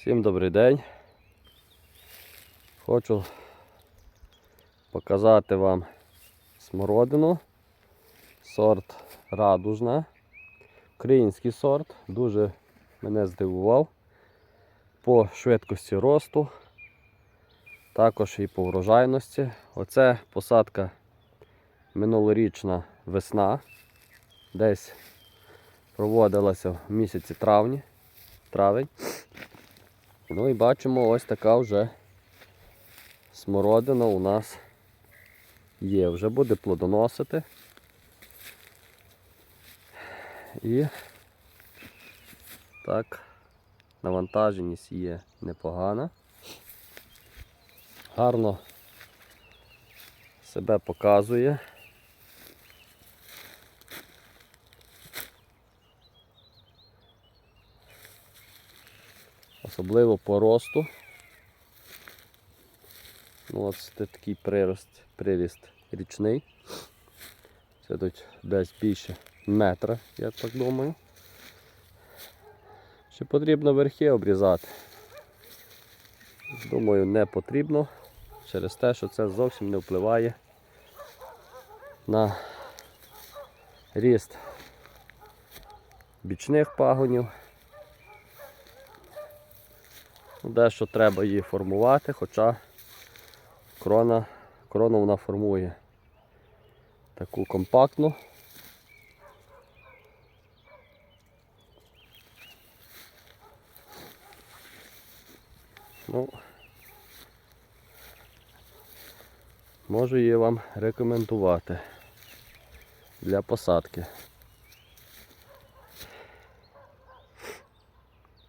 Всім добрий день. Хочу показати вам смородину. Сорт радужна. Український сорт. Дуже мене здивував по швидкості росту, також і по врожайності. Оце посадка минулорічна весна. Десь проводилася в місяці травні, травень. Ну і бачимо, ось така вже смородина у нас є. Вже буде плодоносити. І так, навантаженість є непогана. Гарно себе показує. Особливо по росту. Ну, от це такий прирост, приріст річний. Це тут десь більше метра, я так думаю. Чи потрібно верхи обрізати? Думаю, не потрібно через те, що це зовсім не впливає на ріст бічних пагонів. Дещо треба її формувати, хоча крона, крону вона формує таку компактну. Ну, можу її вам рекомендувати для посадки.